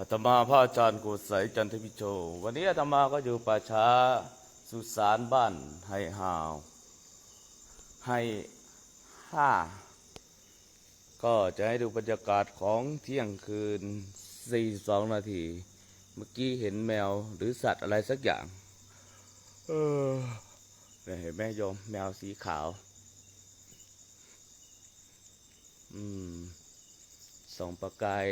อาตมาพระอาจารย์โกศยจันทพิโช วันนี้อาตมาก็อยู่ป่าช้าสุสานบ้านไฮฮาวไฮห้าก็จะให้ดูบรรยากาศของเที่ยงคืน 42 นาที เมื่อกี้เห็นแมวหรือสัตว์อะไรสักอย่าง เออเนี่ยเห็นไหมโยมแมวสีขาว อืมส่องประกาย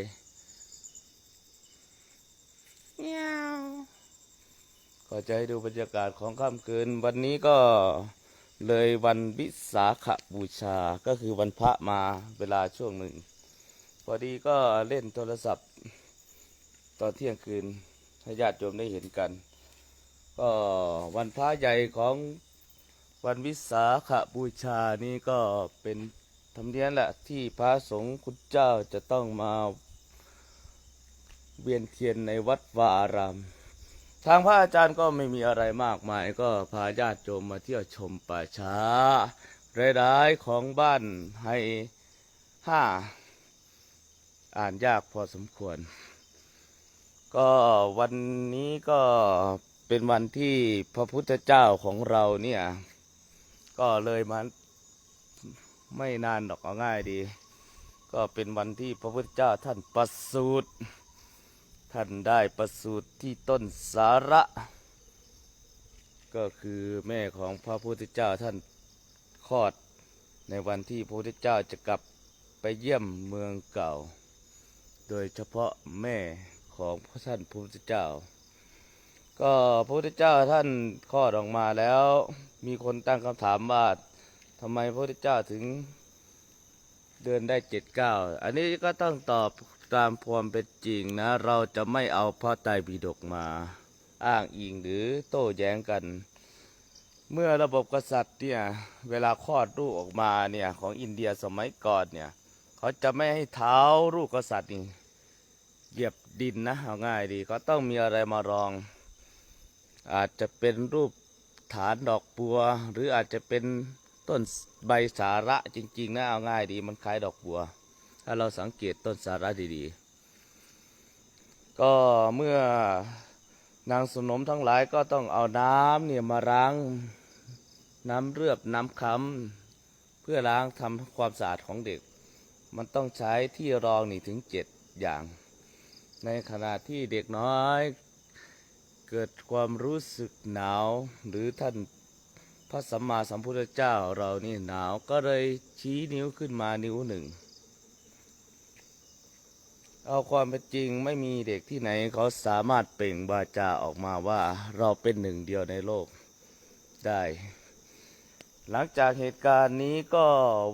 เมียวก็จะให้ดูบรรยากาศของค่ำคืน วันนี้ก็เลยวันวิสาขบูชาก็คือวันพระมาเวลาช่วงหนึ่ง พอดีก็เล่นโทรศัพท์ ตอนเที่ยงคืนให้ญาติโยมได้เห็นกัน ก็วันพระใหญ่ของวันวิสาขบูชานี่ก็เป็นธรรมเนียมแหละที่พระสงฆ์คุณเจ้าจะต้องมา เวียนเทียนในวัดวาอาราม ทางพระอาจารย์ก็ไม่มีอะไรมากมาย ก็พาญาติโยมมาเที่ยวชมป่าช้าไรายของบ้านให้ห้าอ่านยากพอสมควร ก็วันนี้ก็เป็นวันที่พระพุทธเจ้าของเราเนี่ย ก็เลยมาไม่นานหรอกเอาง่ายดี ก็เป็นวันที่พระพุทธเจ้าท่านประสูติ ท่านได้ประสูติที่ต้นสาระ ก็คือแม่ของพระพุทธเจ้าท่านคลอดในวันที่พระพุทธเจ้าจะกลับไปเยี่ยมเมืองเก่า โดยเฉพาะแม่ของพระท่านพระพุทธเจ้า ก็พระพุทธเจ้าท่านคลอดออกมาแล้ว มีคนตั้งคำถามว่าทำไมพระพุทธเจ้าถึงเดินได้เจ็ดเก้า อันนี้ก็ต้องตอบ ตามความเป็นจริงนะ เราจะไม่เอาพระไตรปิฎกมา อ้างอิงหรือโต้แย้งกัน เมื่อระบบกษัตริย์เนี่ยเวลาคลอดลูกออกมาเนี่ยของอินเดียสมัยก่อนเนี่ยเขาจะไม่ให้เท้าลูกกษัตริย์นี่เหยียบดินนะเอาง่ายดีก็ต้องมีอะไรมารอง อาจจะเป็นรูปฐานดอกบัว หรืออาจจะเป็นต้นใบสาระจริง ๆ นะเอาง่ายดีมันคล้ายดอกบัว ถ้าเราสังเกตต้นสาระดีๆ ก็เมื่อนางสนมทั้งหลายก็ต้องเอาน้ำเนี่ยมาล้างน้ำเลือบน้ำค้ำเพื่อล้างทำความสะอาดของเด็ก มันต้องใช้ที่รองนี่ถึงเจ็ดอย่าง ในขณะที่เด็กน้อย เกิดความรู้สึกหนาว หรือท่านพระสัมมาสัมพุทธเจ้าเรานี่หนาวก็เลยชี้นิ้วขึ้นมานิ้วหนึ่ง เอาความเป็นจริงไม่มีเด็กที่ไหนเขาสามารถเปล่งวาจาออกมาว่าเราเป็นหนึ่งเดียวในโลกได้ หลังจากเหตุการณ์นี้ก็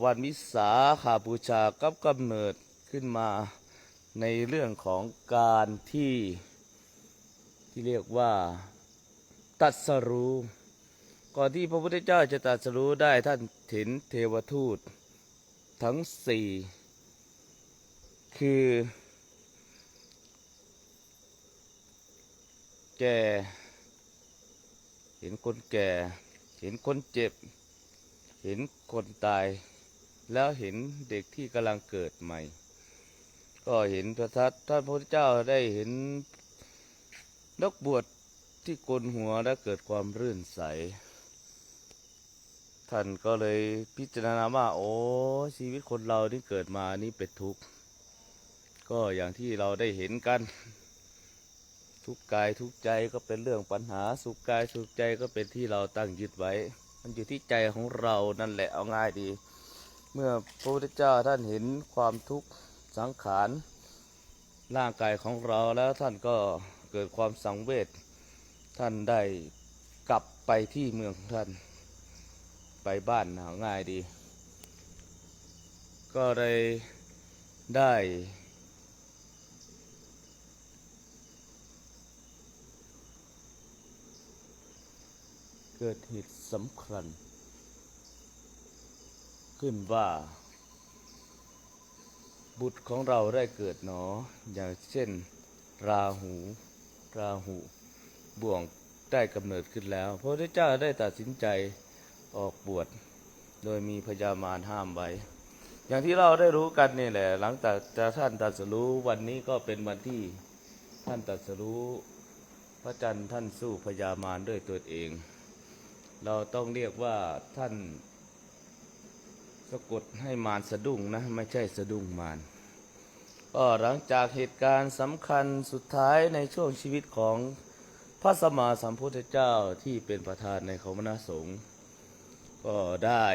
วันวิสาขาบูชากับกำเนิดขึ้นมาในเรื่องของการที่ที่เรียกว่าตัดสรู้ก่อนที่พระพุทธเจ้าจะตัดสรู้ได้ท่านเห็นเทวทูตทั้งสี่คือ ก่ เห็นคนแก่ เห็นคนเจ็บ เห็นคนตาย แล้วเห็นเด็กที่กำลังเกิดใหม่ ก็เห็นพระทัตท่านพระพุทธเจ้าได้เห็นนักบวชที่โกนหัวและเกิดความรื่นใส ท่านก็เลยพิจารณาว่าโอ้ชีวิตคนเราที่เกิดมานี่เป็นทุกข์ ก็อย่างที่เราได้เห็นกัน ทุกกายทุกใจก็เป็นเรื่องปัญหา สุขกายสุขใจก็เป็นที่เราตั้งยึดไว้ มันอยู่ที่ใจของเรานั่นแหละเอาง่ายดี เมื่อพระพุทธเจ้าท่านเห็นความทุกข์สังขารร่างกายของเราแล้วท่านก็เกิดความสังเวชท่านได้กลับไปที่เมืองของท่านไปบ้านหาง่ายดี ก็เลยได้ เกิดเหตุสำคัญ ขึ้นว่า บุตรของเราได้เกิดหนอ อย่างเช่น ราหู ราหูบ่วงได้กำเนิดขึ้นแล้ว พระพุทธเจ้าได้ตัดสินใจออกบวชโดยมีพญามารห้ามไว้ อย่างที่เราได้รู้กันนี่แหละ หลังจากท่านตรัสรู้วันนี้ก็เป็นวันที่ท่านตรัสรู้พระจันทร์ท่านสู้พญามารด้วยตัวเอง เราต้องเรียกว่าท่านสะกดให้มารสะดุ้งนะไม่ใช่สะดุ้งมารก็หลังจากเหตุการณ์สำคัญสุดท้ายในช่วงชีวิตของพระสมมาสัมพุทธเจ้าที่เป็นประธานในคมนาสงฆ์ก็ได้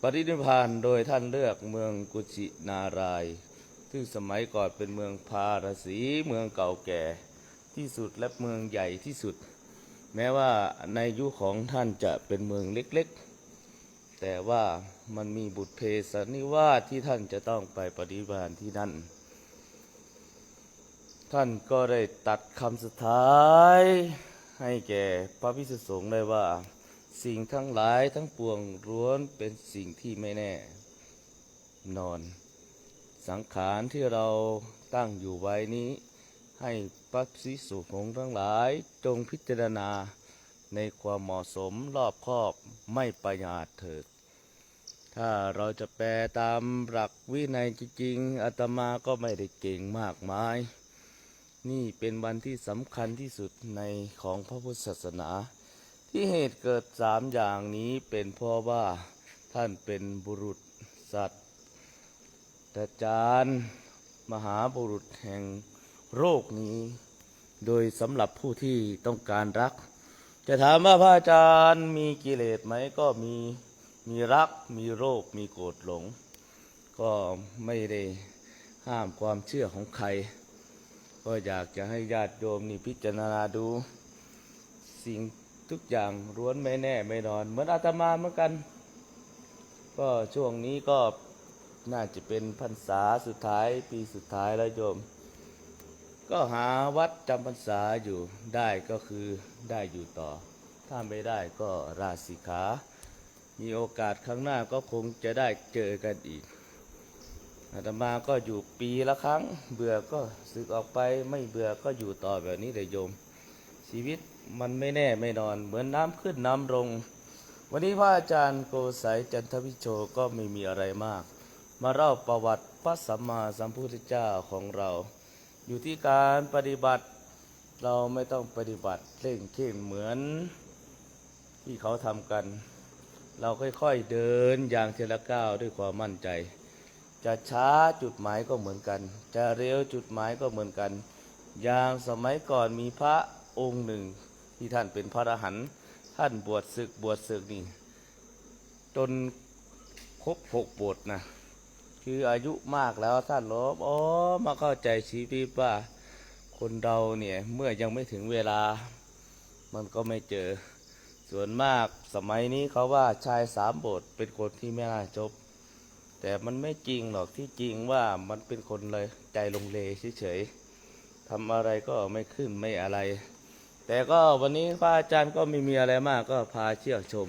ปรินิพานโดยท่านเลือกเมืองกุชินาราย ซึ่งสมัยก่อนเป็นเมืองพาราสีเมืองเก่าแก่ที่สุดและเมืองใหญ่ที่สุด แม้ว่าในยุคของท่านจะเป็นเมืองเล็กๆ แต่ว่ามันมีบุตรเพสนิวาสที่ท่านจะต้องไปปฏิบัติที่นั่น ท่านก็ได้ตัดคำสุดท้ายให้แก่พระพิสุสงฆ์ได้ว่า สิ่งทั้งหลายทั้งปวงล้วนเป็นสิ่งที่ไม่แน่นอน สังขารที่เราตั้งอยู่ไว้นี้ ให้พระพิสุสงทั้งหลายจงพิจารณาในความเหมาะสมรอบคอบไม่ประมาทเถิด ถ้าเราจะแปลตามหลักวินัยจริงๆอาตมาก็ไม่ได้เก่งมากมาย นี่เป็นวันที่สำคัญที่สุดในของพระพุทธศาสนา ที่เหตุเกิดสามอย่างนี้เป็นเพราะว่าท่านเป็นบุรุษสัตว์อาจารย์ มหาบุรุษแห่ง โรคนี้ โดยสำหรับผู้ที่ต้องการรัก จะถามว่าพระอาจารย์มีกิเลสไหมก็มีมีรักมีโรคมีโกรธหลง ก็ไม่ได้ห้ามความเชื่อของใคร ก็อยากจะให้ญาติโยมนี่พิจารณาดู สิ่งทุกอย่างร้วนไม่แน่ไม่นอน เหมือนอาตมาเหมือนกัน ก็ช่วงนี้ก็น่าจะเป็นพรรษาสุดท้ายปีสุดท้ายแล้วโยม ก็หาวัดจำพรรษาอยู่ได้ก็คือได้อยู่ต่อ ถ้าไม่ได้ก็ราศีขา มีโอกาสครั้งหน้าก็คงจะได้เจอกันอีกอาตมาก็อยู่ปีละครั้ง เบื่อก็สึกออกไปไม่เบื่อก็อยู่ต่อแบบนี้เลยโยม ชีวิตมันไม่แน่ไม่นอนเหมือนน้ำขึ้นน้ำลง วันนี้พระอาจารย์โกสัยจันทวิโชก็ไม่มีอะไรมาก มาเล่าประวัติพระสัมมาสัมพุทธเจ้าของเรา อยู่ที่การปฏิบัติเราไม่ต้องปฏิบัติเร่งเคร่งเหมือนที่เขาทำกัน เราค่อยๆเดินอย่างเทละก้าวด้วยความมั่นใจ จะช้าจุดหมายก็เหมือนกัน จะเร็วจุดหมายก็เหมือนกัน อย่างสมัยก่อนมีพระองค์หนึ่งที่ท่านเป็นพระอรหันต์ท่านบวชศึกบวชศึกนี่ จนครบหกบทนะ คืออายุมากแล้วท่านลบอ๋อมาเข้าใจชีวิตว่า คนเราเนี่ยเมื่อยังไม่ถึงเวลา มันก็ไม่เจอ ส่วนมากสมัยนี้เขาว่าชายสามบทเป็นคนที่ไม่น่าจบ แต่มันไม่จริงหรอกที่จริงว่ามันเป็นคนเลยใจลงเลเฉยๆทำอะไรก็ไม่ขึ้นไม่อะไร แต่ก็วันนี้พระอาจารย์ก็ไม่มีอะไรมากก็พาเที่ยวชม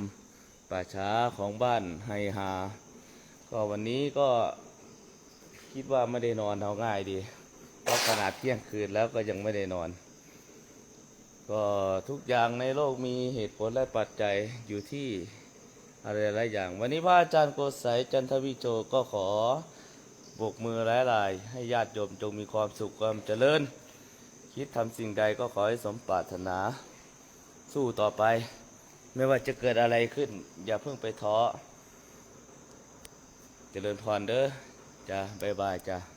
ป่าช้าของบ้านไฮฮาก็วันนี้ก็ คิดว่าไม่ได้นอนเอาง่ายดี เพราะขนาดเที่ยงคืนแล้วก็ยังไม่ได้นอน ก็ทุกอย่างในโลกมีเหตุผลและปัจจัยอยู่ที่อะไรหลายอย่าง วันนี้พระอาจารย์โกสัยจันทวิโจก็ขอบกมือหลายให้ญาติโยมจงมีความสุขความเจริญ คิดทำสิ่งใดก็ขอให้สมปรารถนา สู้ต่อไป ไม่ว่าจะเกิดอะไรขึ้น อย่าเพิ่งไปท้อเจริญพรเด้อ จ้าบ๊ายบายจ้า